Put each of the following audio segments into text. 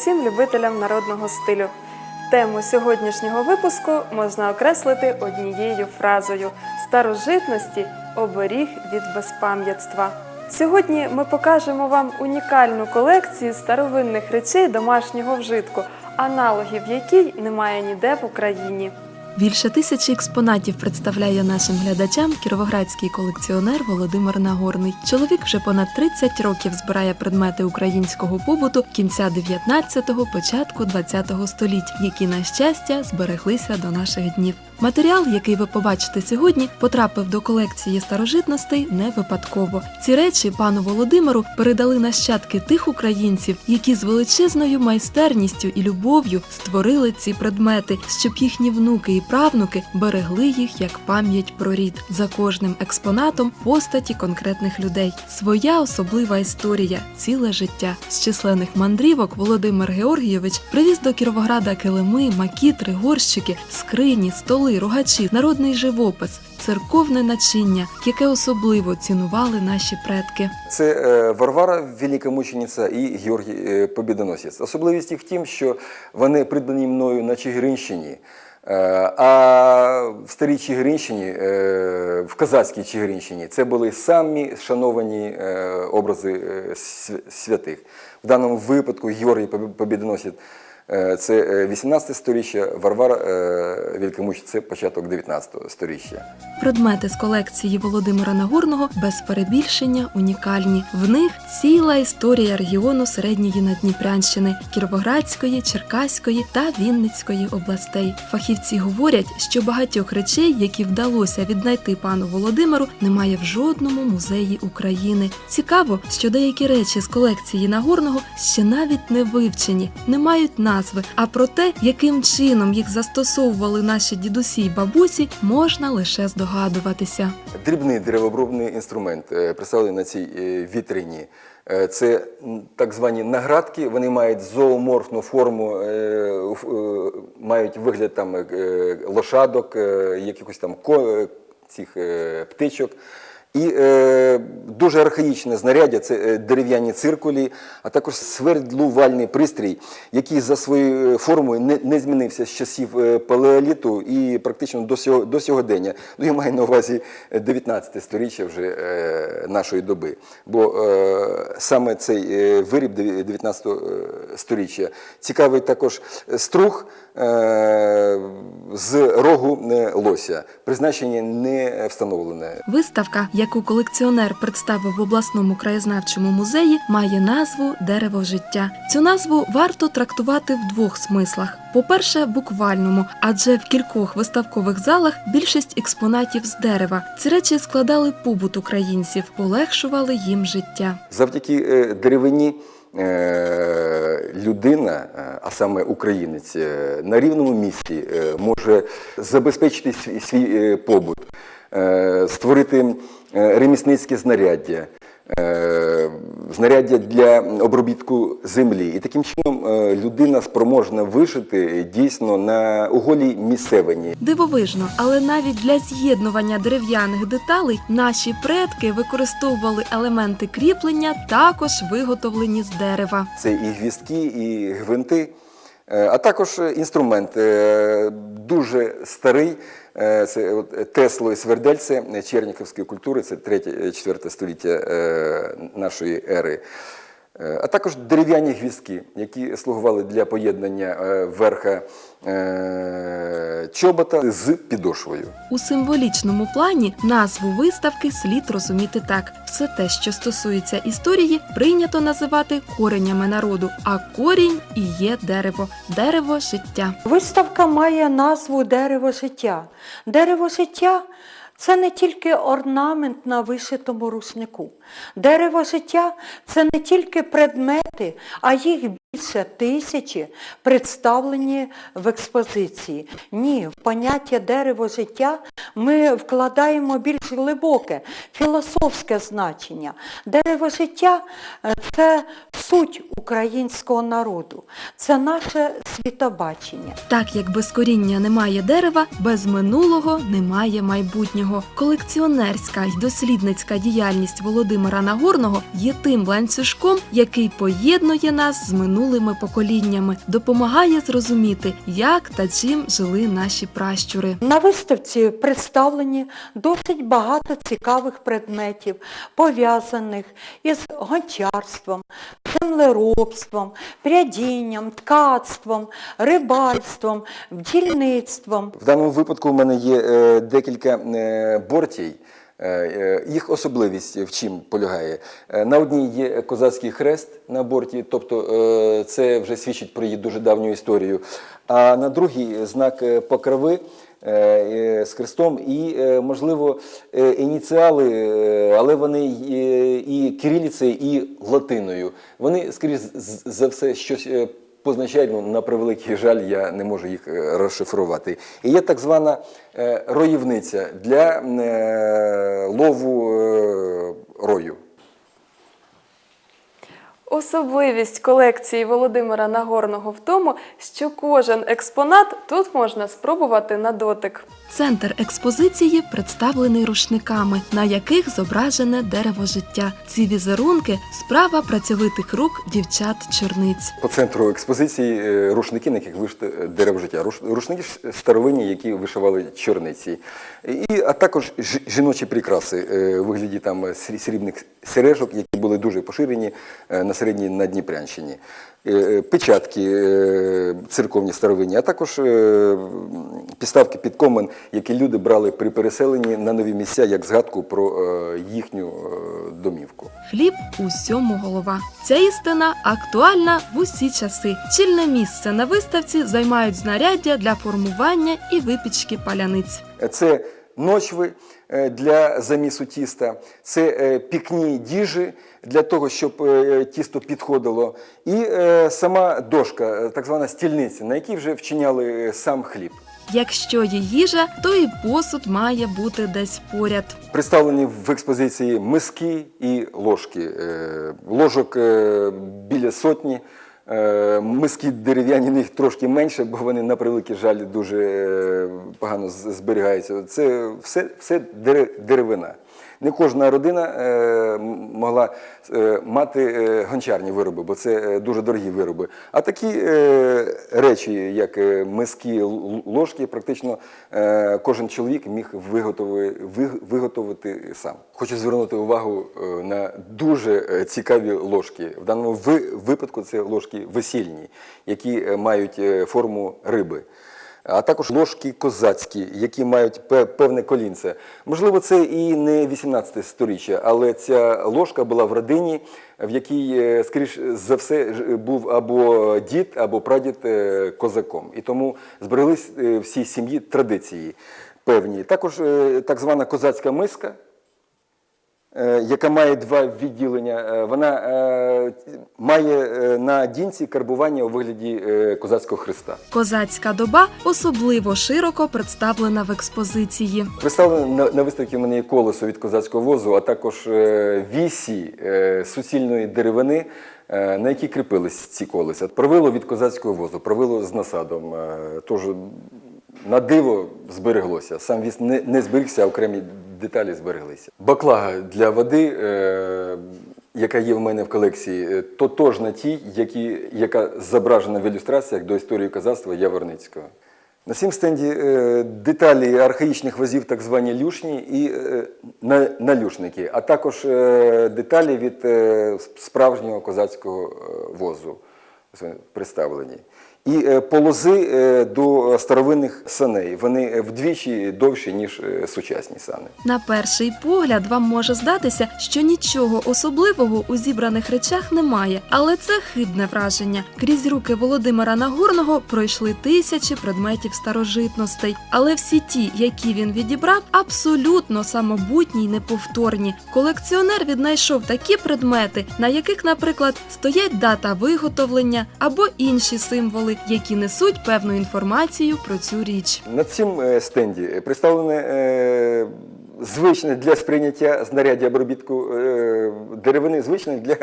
Усім любителям народного стилю. Тему сьогоднішнього випуску можна окреслити однією фразою старожитності оберіг від безпам'ятства. Сьогодні ми покажемо вам унікальну колекцію старовинних речей домашнього вжитку, аналогів якій немає ніде в Україні. Більше тисячі експонатів представляє нашим глядачам кіровоградський колекціонер Володимир Нагорний. Чоловік вже понад 30 років збирає предмети українського побуту кінця 19-го, початку 20-го століть, які, на щастя, збереглися до наших днів. Матеріал, який ви побачите сьогодні, потрапив до колекції старожитностей не випадково. Ці речі пану Володимиру передали нащадки тих українців, які з величезною майстерністю і любов'ю створили ці предмети, щоб їхні внуки і правнуки берегли їх як пам'ять про рід. За кожним експонатом постаті конкретних людей. Своя особлива історія, ціле життя. З численних мандрівок Володимир Георгійович привіз до Кіровограда килими, макітри, горщики, скрині, столи, рогачі, народний живопис, церковне начиння, яке особливо цінували наші предки. Це е, Варвара Великомучениця і Георгій е, Побідоносець. Особливість їх в тім, що вони придбані мною на Чигиринщині. Е, А в старій Чигиринщині, в казацькій Чигиринщині, це були самі шановані образи святих. В даному випадку Георгій Побі- Побідоносець це е, 18 сторіччя, Варвара е, це початок 19 сторіччя. Предмети з колекції Володимира Нагорного без перебільшення унікальні. В них ціла історія регіону середньої Надніпрянщини, Кіровоградської, Черкаської та Вінницької областей. Фахівці говорять, що багатьох речей, які вдалося віднайти пану Володимиру, немає в жодному музеї України. Цікаво, що деякі речі з колекції Нагорного ще навіть не вивчені, не мають назви. А про те, яким чином їх застосовували наші дідусі й бабусі, можна лише здогадуватися. Дрібний деревообробний інструмент е, представлений на цій е, вітрині. Е, Це так звані наградки, вони мають зооморфну форму, мають вигляд там лошадок, якихось там цих птичок. І е, дуже архаїчне знаряддя це е, дерев'яні циркулі, а також свердлувальний пристрій, який за своєю формою не, не змінився з часів е, палеоліту і практично до, сього, до сьогодення. Ну, я маю на увазі 19 сторіччя вже е, нашої доби. Бо е, саме цей е, виріб 19 сторіччя цікавий також струг е, з рогу е, лося. Призначення не встановлене. Виставка, яку колекціонер представив в обласному краєзнавчому музеї, має назву Дерево життя. Цю назву варто трактувати в двох смислах: по-перше, буквальному, адже в кількох виставкових залах більшість експонатів з дерева. Ці речі складали побут українців, полегшували їм життя. Завдяки е, деревині е, людина, е, а саме українець, на рівному місці може забезпечити свій, побут, створити е, ремісницьке знаряддя. е, Знаряддя для обробітку землі, і таким чином е, людина спроможна вижити дійсно на уголі місцевині. Дивовижно, але навіть для з'єднування дерев'яних деталей наші предки використовували елементи кріплення, також виготовлені з дерева. Це і гвіздки, і гвинти, е, а також е, інструмент е, дуже старий. е, Це Тесло і Свердельце е, черніковської культури, це 3-4 століття е, нашої ери. Е, А також дерев'яні гвіздки, які слугували для поєднання е, верха е, чобота з підошвою. У символічному плані назву виставки слід розуміти так: все те, що стосується історії, прийнято називати коренями народу, а корінь і є дерево, дерево життя. Виставка має назву Дерево життя. Дерево життя це не тільки орнамент на вишитому рушнику. Дерево життя це не тільки предмети, а їх більше тисячі представлені в експозиції. Ні, в поняття дерево життя ми вкладаємо більш глибоке, філософське значення. Дерево життя е, це суть українського народу, це наше світобачення. Так як без коріння немає дерева, без минулого немає майбутнього. Колекціонерська й дослідницька діяльність Володимира Нагорного є тим ланцюжком, який поєднує нас з минулим минулими поколіннями, допомагає зрозуміти, як та чим жили наші пращури. На виставці представлені досить багато цікавих предметів, пов'язаних із гончарством, землеробством, прядінням, ткацтвом, рибальством, бджільництвом. В даному випадку в мене є е, декілька е, бортій. Е, е, Їх особливість в чим полягає? Е, На одній є козацький хрест на борті, тобто це вже свідчить про її дуже давню історію. А на другій знак покрови з хрестом і, можливо, ініціали, але вони і кириліцею, і латиною. Вони, скоріш за все, щось. Позначають, ну, на превеликий жаль, я не можу їх е, розшифрувати. І є так звана е, роївниця для е, лову рою. Особливість колекції Володимира Нагорного в тому, що кожен експонат тут можна спробувати на дотик. Центр експозиції представлений рушниками, на яких зображене дерево життя. Ці візерунки справа працьовитих рук дівчат-чорниць. По центру експозиції е, рушники, на яких вишите е, дерево життя. Рушники старовинні, які вишивали чорниці. І, а також жіночі прикраси е, у вигляді там срібних сережок, які були дуже поширені на середній Надніпрянщині. Е, е, Печатки е, церковні старовинні, а також підставки під комен, які люди брали при переселенні на нові місця як згадку про е, їхню е, домівку. Хліб усьому голова. Ця істина актуальна в усі часи. Чільне місце на виставці займають знаряддя для формування і випічки паляниць. Це ночви е, для замісу тіста, це е, пікні діжі для того, щоб е, тісто підходило, і сама дошка, так звана стільниця, на якій вже вчиняли сам хліб. Якщо є їжа, то і посуд має бути десь поряд. Представлені в експозиції миски і ложки. Ложок біля сотні. Е, Миски дерев'яні них трошки менше, бо вони, на превеликий жаль, дуже е, погано зберігаються. Це все, все дере- деревина. Не кожна родина е, могла е, мати е, гончарні вироби, бо це дуже дорогі вироби. А такі речі, як миски, ложки, практично кожен чоловік міг виготови, виготовити сам. Хочу звернути увагу на дуже цікаві ложки. В даному випадку це ложки весільні, які мають форму риби а також ложки козацькі, які мають пе- певне колінце. Можливо, це і не 18 сторіччя, але ця ложка була в родині, в якій, е, скоріш за все, ж- був або дід, або прадід е, козаком. І тому збереглись всі сім'ї традиції певні. Також е, так звана козацька миска. Е, Яка має два відділення, Е, вона е, має на дінці карбування у вигляді козацького хреста. Козацька доба особливо широко представлена в експозиції. Представлено на, виставці в мене є колесо від козацького возу, а також вісі суцільної деревини, на які кріпились ці колеса. Провило від козацького возу, провило з насадом. Тож на диво збереглося. Сам віз не, не зберігся, а окремі деталі збереглися. Баклага для води. Е, яка є в мене в колекції, е, тотожна тій, які, яка зображена в ілюстраціях до історії козацтва Яворницького. На цім стенді е, деталі архаїчних возів, так звані люшні і е, на- налюшники, а також е, деталі від е, справжнього козацького е, возу представлені. І е, полози е, до старовинних саней. Вони е, вдвічі довші, ніж сучасні сани. На перший погляд вам може здатися, що нічого особливого у зібраних речах немає, але це хибне враження. Крізь руки Володимира Нагорного пройшли тисячі предметів старожитностей, але всі ті, які він відібрав, абсолютно самобутні й неповторні. Колекціонер віднайшов такі предмети, на яких, наприклад, стоять дата виготовлення або інші символи, які несуть певну інформацію про цю річ. На цьому е, стенді представлене е, звичне для сприйняття знаряддя обробітку е, деревини, звичне для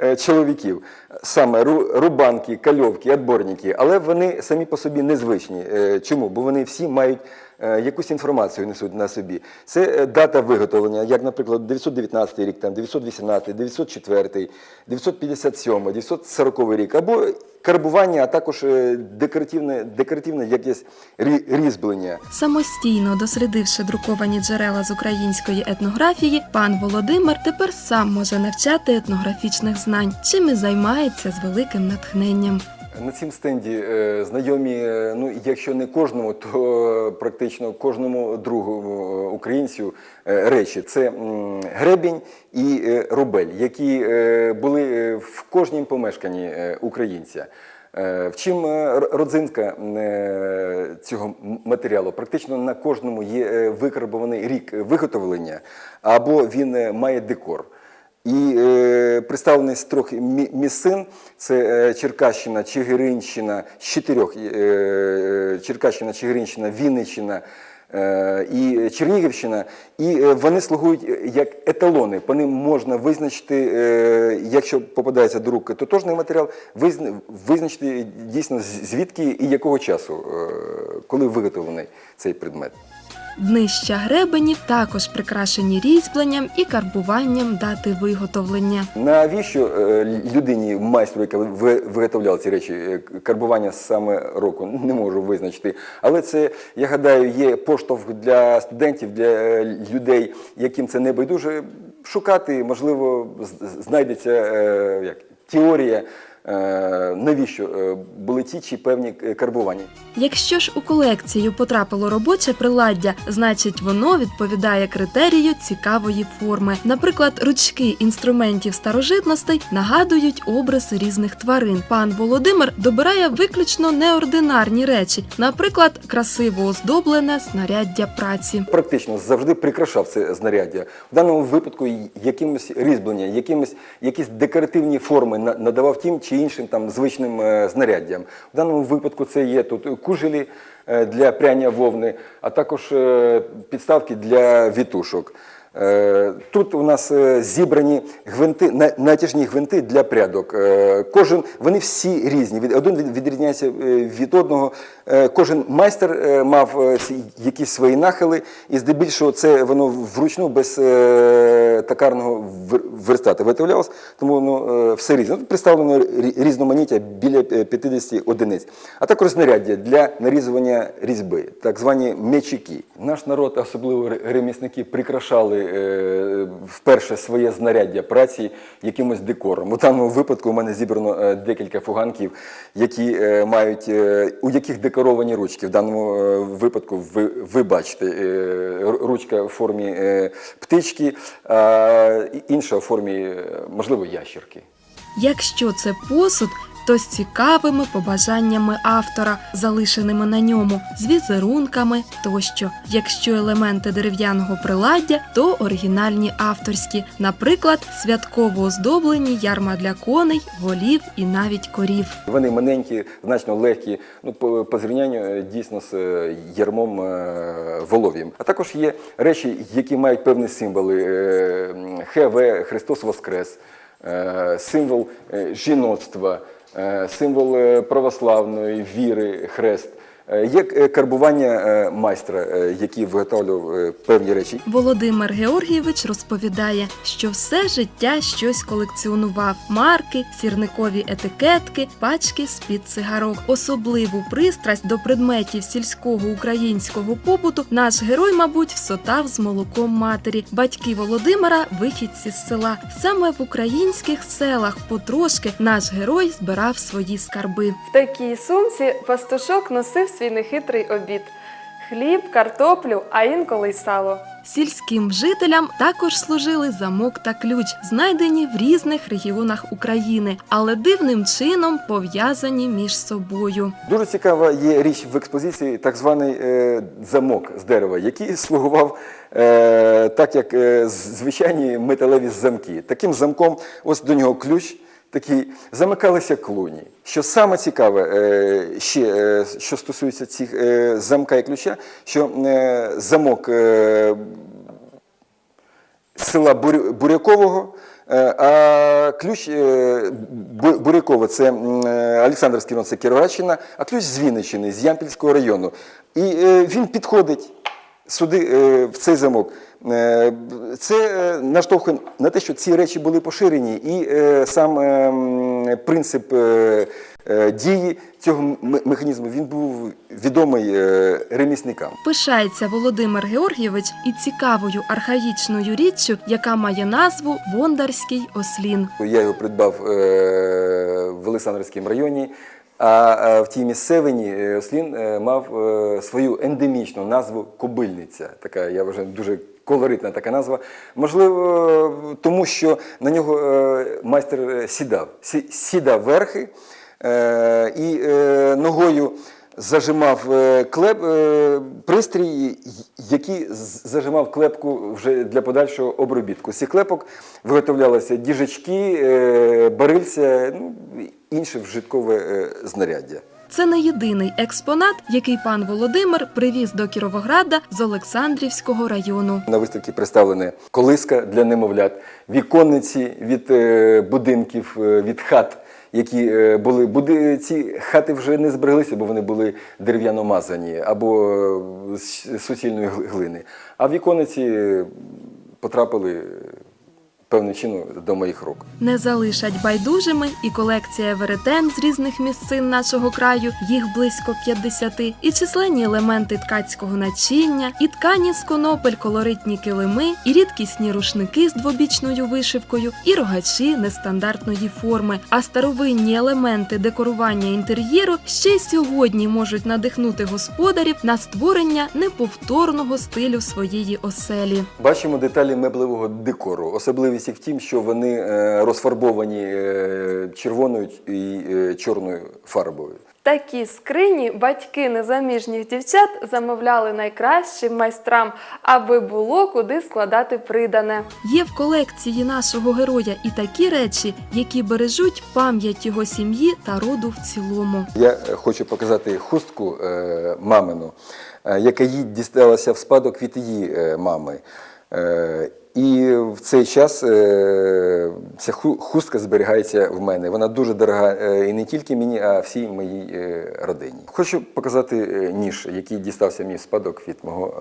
е, чоловіків. Саме рубанки, кальовки, отборники, але вони самі по собі незвичні. Е, Чому? Бо вони всі мають е, якусь інформацію несуть на собі. Це е, дата виготовлення, як, наприклад, 919 рік, там, 918, 904, 957, 940 рік, або карбування, а також е, декоративне, декоративне якесь рі- різьблення. Самостійно дослідивши друковані джерела з української етнографії, пан Володимир тепер сам може навчати етнографічних знань, чим і займається з великим натхненням. На цім стенді е, знайомі, е, ну якщо не кожному, то е, практично кожному другому українцю речі. Це гребінь і рубель, які були в кожнім помешканні українця. Вчим е, родзинка цього матеріалу, практично на кожному є викарбований рік виготовлення, або він має декор. І е, представлений з трьох мі- місцин: це е, Черкащина, Чигиринщина, з чотирьох е, Черкащина, Чигиринщина, Вінниччина е, і Чернігівщина. І е, вони слугують е, як еталони. По ним можна визначити, е, якщо попадається до рук тотожний матеріал, визна- визначити дійсно звідки і якого часу, е, коли виготовлений цей предмет. Днища гребенів також прикрашені різьбленням і карбуванням дати виготовлення. Навіщо е, людині, майстру, яка ви- виготовляла ці речі, е, карбування саме року, не можу визначити. Але це, я гадаю, є поштовх для студентів, для е, людей, яким це не байдуже, шукати, можливо, знайдеться як, теорія, навіщо е, були ті чи певні е, карбування. Якщо ж у колекцію потрапило робоче приладдя, значить воно відповідає критерію цікавої форми. Наприклад, ручки інструментів старожитностей нагадують образи різних тварин. Пан Володимир добирає виключно неординарні речі, наприклад, красиво оздоблене знаряддя праці. практично завжди прикрашав це знаряддя. В даному випадку якимось різьблення, якимось якісь декоративні форми на- надавав тим чи іншим там звичним е, знаряддям. В даному випадку це є тут кужелі е, для пряння вовни, а також е, підставки для вітушок. Е, Тут у нас е, зібрані гвинти, на- натяжні гвинти для прядок. Е, Кожен, вони всі різні. Один відрізняється від одного. Кожен майстер мав якісь свої нахили, і здебільшого це воно вручну без токарного вер- верстата виготовлялось, тому воно е, все різне. Тут представлено різноманіття біля е, 50 одиниць, а також знаряддя для нарізування різьби, так звані мечики. Наш народ, особливо ремісники, прикрашали вперше своє знаряддя праці якимось декором. У даному випадку у мене зібрано е, декілька фуганків, які е, мають е, у яких декоровані ручки. В даному е, випадку ви, ви бачите е, ручка в формі е, птички, а інша в формі, е, можливо, ящерки. Якщо це посуд, то з цікавими побажаннями автора, залишеними на ньому, з візерунками тощо. Якщо елементи дерев'яного приладдя, то оригінальні авторські, наприклад, святково оздоблені ярма для коней, волів і навіть корів. Вони маленькі, значно легкі, ну по, по зрівнянню е, дійсно з е, ярмом е, волов'ям. А також є речі, які мають певні символи: ХВ Христос Воскрес, символ жіноцтва, символ е, православної віри, хрест. Е, Є е, карбування е, майстра, який виготовлював певні речі. Володимир Георгійович розповідає, що все життя щось колекціонував: марки, сірникові етикетки, пачки з-під цигарок. Особливу пристрасть до предметів сільського українського побуту наш герой, мабуть, всотав з молоком матері. Батьки Володимира вихідці з села. Саме в українських селах потрошки наш герой збирав свої скарби. В такій сумці пастушок носив свій нехитрий обід: хліб, картоплю, а інколи й сало. Сільським жителям також служили замок та ключ, знайдені в різних регіонах України, але дивним чином пов'язані між собою. Дуже цікава є річ в експозиції, так званий е, замок з дерева, який слугував е, так, як е, звичайні металеві замки. Таким замком, ось до нього ключ. Такий замикалися клуні. Що саме цікаве, е, ще е, що стосується цих е, замка і ключа, що замок села Буря- Бурякового, а ключ Бурякова це Олександрівський район, це Кіровоградщина, а ключ з Вінниччини, з Ямпільського району. І він підходить сюди, е, в цей замок. Е, Це е, наштовхує на те, що ці речі були поширені, і сам принцип дії цього механізму він був відомий ремісникам. Пишається Володимир Георгійович і цікавою архаїчною річчю, яка має назву Бондарський ослін. Я його придбав в Олександрівському районі. А е, в тій місцевині е, Ослін е, мав свою ендемічну назву Кобильниця. Така, я вважаю, дуже колоритна така назва. Можливо, тому що на нього майстер сідав. Сідав верхи і ногою зажимав клеп, пристрій, який зажимав клепку вже для подальшого обробітку. Цих клепок виготовлялися діжачки, е, барильця, ну, інше вжиткове е, знаряддя. Це не єдиний експонат, який пан Володимир привіз до Кіровограда з Олександрівського району. На виставці представлена колиска для немовлят, віконниці від е, будинків, е, від хат, які були. Буди, ці хати вже не збереглися, бо вони були дерев'яно мазані або з суцільної глини. А віконниці потрапили певним чином до моїх рук. Не залишать байдужими і колекція веретен з різних місцин нашого краю, їх близько 50, і численні елементи ткацького начиння, і ткані з конопель, колоритні килими, і рідкісні рушники з двобічною вишивкою, і рогачі нестандартної форми. А старовинні елементи декорування інтер'єру ще й сьогодні можуть надихнути господарів на створення неповторного стилю своєї оселі. Бачимо деталі меблевого декору. Їх в тім, що вони е, розфарбовані е, червоною і е, чорною фарбою. Такі скрині батьки незаміжніх дівчат замовляли найкращим майстрам, аби було куди складати придане. Є в колекції нашого героя і такі речі, які бережуть пам'ять його сім'ї та роду в цілому. Я хочу показати хустку е, мамину, яка їй дісталася в спадок від її е, мами. І в цей час е, ця ху- хустка зберігається в мене. Вона дуже дорога е, і не тільки мені, а всій моїй е, родині. Хочу показати ніж, який дістався мій спадок від мого,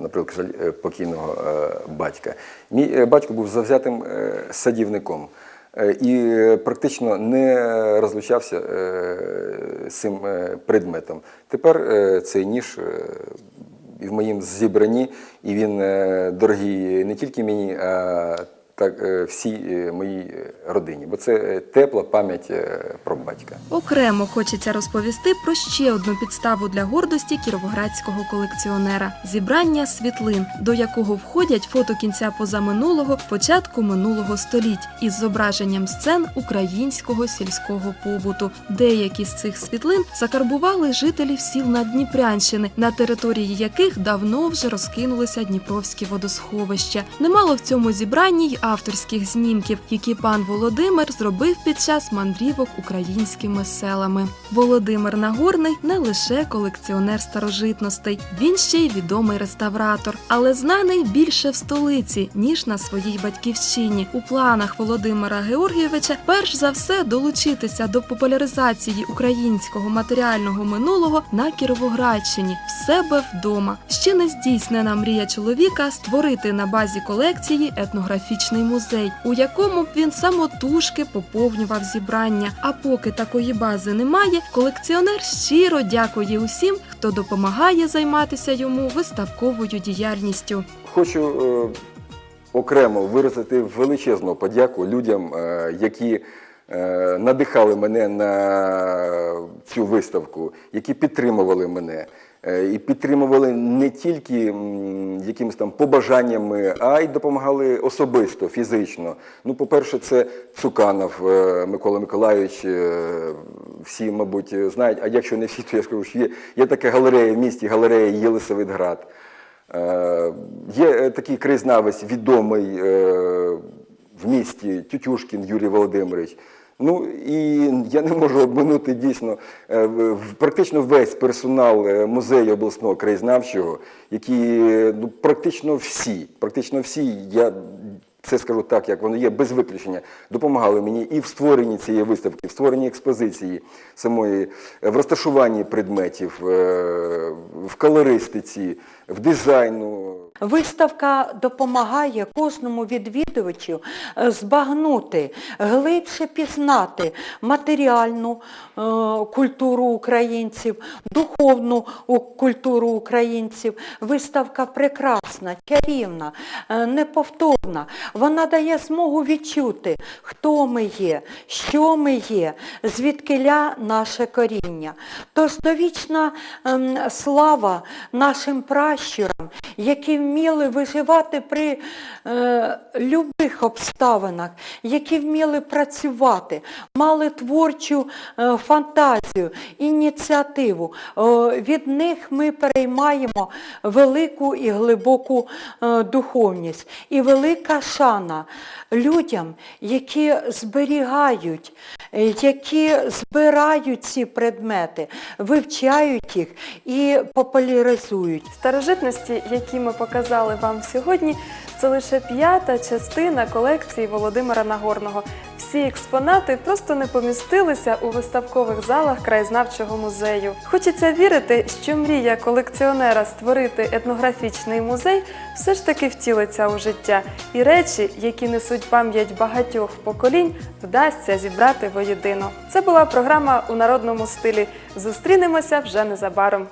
наприклад, жаль- покійного батька. Мій батько був завзятим садівником. І практично не розлучався з цим предметом. Тепер цей ніж в моїм зібранні, і він е, дорогий не тільки мені, а так е, всій е, моїй е, родині, бо це тепла пам'ять про батька. Окремо хочеться розповісти про ще одну підставу для гордості кіровоградського колекціонера зібрання світлин, до якого входять фото кінця позаминулого, початку минулого століть із зображенням сцен українського сільського побуту. Деякі з цих світлин закарбували жителів сіл Наддніпрянщини, на території яких давно вже розкинулися дніпровські водосховища. Немало в цьому зібранні й авторських знімків, які пан Володимир зробив під час мандрівок українськими селами. Володимир Нагорний не лише колекціонер старожитностей, він ще й відомий реставратор, але знаний більше в столиці ніж на своїй батьківщині. У планах Володимира Георгійовича перш за все долучитися до популяризації українського матеріального минулого на Кіровоградщині в себе вдома. Ще не здійснена мрія чоловіка створити на базі колекції етнографічний музей, у якому б він самотужки поповнював зібрання. А поки такої бази немає, колекціонер щиро дякує усім, хто допомагає займатися йому виставковою діяльністю. Хочу е, окремо виразити величезну подяку людям, е, які е, надихали мене на цю виставку, які підтримували мене. Е, І підтримували не тільки якимись там побажаннями, а й допомагали особисто, фізично. Ну, по-перше, це Цуканов е, Микола Миколайович. е, Всі, мабуть, знають. А якщо не всі, то я скажу, що є, є така галерея в місті, галерея Єлисаветград. Е, Є е, такий краєзнавець відомий е, в місті Тютюшкін Юрій Володимирович. Ну і я не можу обминути дійсно е, практично весь персонал е, музею обласного краєзнавчого, які ну, практично всі, практично всі, я це скажу так, як воно є, без виключення, допомагали мені і в створенні цієї виставки, в створенні експозиції самої, е, в розташуванні предметів, в колористиці, в дизайну. Виставка допомагає кожному відвідувачу е, збагнути, глибше пізнати матеріальну е, культуру українців, духовну культуру українців. Виставка прекрасна, чарівна, е, неповторна. Вона дає змогу відчути, хто ми є, що ми є, звідкиля наше коріння. Тож довічна ем, слава нашим пращурам, які вміли виживати при е, любих обставинах, які вміли працювати, мали творчу е, фантазію, ініціативу. Е, від них ми переймаємо велику і глибоку е, духовність. І велика шана людям, які зберігають, які збирають ці предмети, вивчають їх і популяризують. Старожитності, які ми показали вам сьогодні, це лише п'ята частина колекції Володимира Нагорного. Всі експонати просто не помістилися у виставкових залах краєзнавчого музею. Хочеться вірити, що мрія колекціонера створити етнографічний музей все ж таки втілиться у життя, і речі, які несуть пам'ять багатьох поколінь, вдасться зібрати воєдино. Це була програма у народному стилі. Зустрінемося вже незабаром.